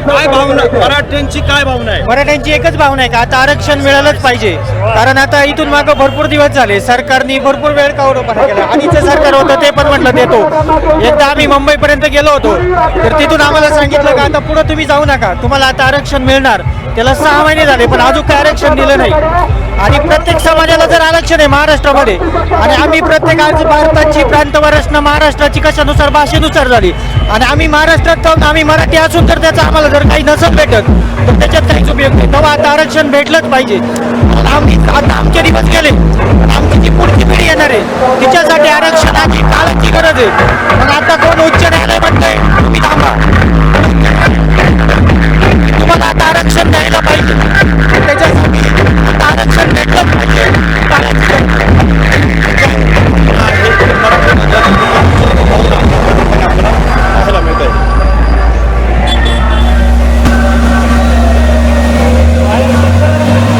काय भावना? मराठ्यांची काय भावना आहे? मराठ्यांची एकच भावना आहे का? आता आरक्षण मिळालंच पाहिजे. कारण आता इथून मागं भरपूर दिवस झाले. सरकारने भरपूर वेळ कावडोपणा केला? आधीचं सरकार होतं ते पण म्हटलं देतो. एकदा आम्ही मुंबईपर्यंत गेलो होतो. तर तिथून आम्हाला सांगितलं का आता पुढे तुम्ही जाऊ नका. तुम्हाला आता आरक्षण मिळणार. त्याला सहा महिने झाले पण अजून काय आरक्षण दिलं नाही. आणि प्रत्येक समाजाला जर आरक्षण आहे महाराष्ट्रामध्ये आणि आम्ही प्रत्येक आज भारताची प्रांतवार रचना महाराष्ट्राची कशानुसार भाषेनुसार झाली आणि आम्ही महाराष्ट्रात जाऊन आम्ही मराठी असून तर त्याचा आम्हाला जर काही नसत भेटत तर त्याच्यात काहीच उपयोग नाही. तेव्हा आता आरक्षण भेटलंच पाहिजे. आम्ही आता आमचे दिवस गेले. आमची जी पुढची पिढी येणार आहे तिच्यासाठी आरक्षणाची काळाची गरज आहे. पण आता कोण उच्च न्यायालय